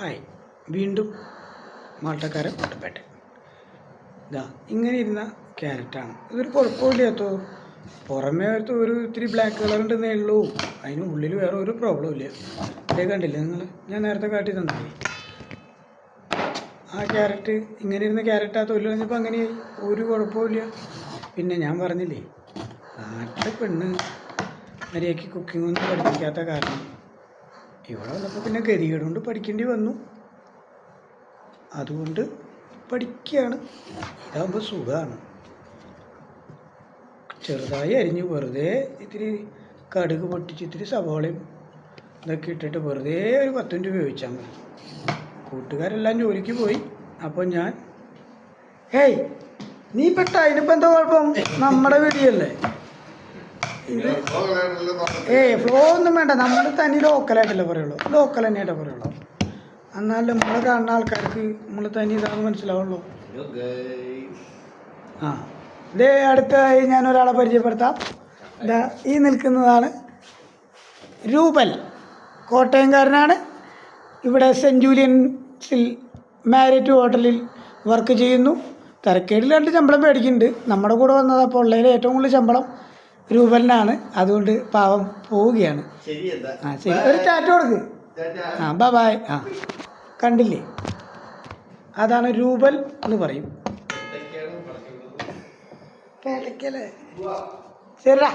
Hi. വീണ്ടും മാൾട്ടക്കാരൻ കോട്ടപ്പേട്ട ഇതാ ഇങ്ങനെ ഇരുന്ന ക്യാരറ്റാണ്. ഇതൊരു കുഴപ്പമില്ലാത്തോ? പുറമേ ഒരു ഒരു ഇത്തിരി ബ്ലാക്ക് കളർ ഉണ്ടെന്നേ ഉള്ളൂ. അതിന് ഉള്ളിൽ വേറെ ഒരു പ്രോബ്ലം ഇല്ല. ഇതേ കണ്ടില്ലേ നിങ്ങൾ ഞാൻ നേരത്തെ കാട്ടി തന്നില്ലേ ആ ക്യാരറ്റ് ഇങ്ങനെ ഇരുന്ന ക്യാരറ്റ് ആ തൊഴിൽ കഴിഞ്ഞപ്പോൾ അങ്ങനെയായി. ഒരു കുഴപ്പമില്ല പിന്നെ ഞാൻ പറഞ്ഞില്ലേ നാട്ടിലെ പെണ്ണ് മര്യാദയ്ക്ക് കുക്കിംഗ് ഒന്നും പഠിപ്പിക്കാത്ത കാരണം ഇവിടെ വന്നപ്പോൾ പിന്നെ ഗതികേട് കൊണ്ട് പഠിക്കേണ്ടി വന്നു. അതുകൊണ്ട് പഠിക്കുകയാണ് ഇതാകുമ്പോൾ സുഖമാണ് ചെറുതായി അരിഞ്ഞ് വെറുതെ ഇത്തിരി കടുക് പൊട്ടിച്ച് ഇത്തിരി സവാളയും ഇതൊക്കെ ഇട്ടിട്ട് വെറുതെ ഒരു പത്ത് മിനിറ്റ് ഉപയോഗിച്ചാൽ മതി. കൂട്ടുകാരെല്ലാം ജോലിക്ക് പോയി. അപ്പോൾ ഞാൻ ഹേയ് നീ പെട്ട? അതിനിപ്പോൾ എന്താ കുഴപ്പം? നമ്മുടെ വീടിയല്ലേ ഇത് ഏയ് ഫ്ലോ ഒന്നും വേണ്ട. നമ്മൾ തനി ലോക്കലായിട്ടല്ലേ പറയുള്ളൂ. ലോക്കൽ തന്നെയായിട്ടേ പറയുള്ളൂ. എന്നാലും നമ്മൾ കാണുന്ന ആൾക്കാർക്ക് നമ്മൾ തനി ഇതാണെന്ന് മനസ്സിലാവുള്ളൂ. ആ. ഇതേ അടുത്തായി ഞാൻ ഒരാളെ പരിചയപ്പെടുത്താം. ഇതാ ഈ നിൽക്കുന്നതാണ് രൂപൽ കോട്ടയംകാരനാണ്. ഇവിടെ സെന്റ് ജൂലിയൻസിൽ മാരിറ്റ് ഹോട്ടലിൽ വർക്ക് ചെയ്യുന്നു. തിരക്കേടിൽ രണ്ട് ശമ്പളം മേടിക്കുന്നുണ്ട്. നമ്മുടെ കൂടെ വന്നത് അപ്പോൾ ഉള്ളതിൽ ഏറ്റവും കൂടുതൽ ശമ്പളം രൂപലിനാണ്. അതുകൊണ്ട് പാവം പോവുകയാണ്. ആ ശരി. ഒരു ടാറ്റ കൊടുക്ക്. ആ ബൈ ബൈ ആ. കണ്ടില്ലേ? അതാണ് രൂപൽ എന്ന് പറയും. ശരിടാ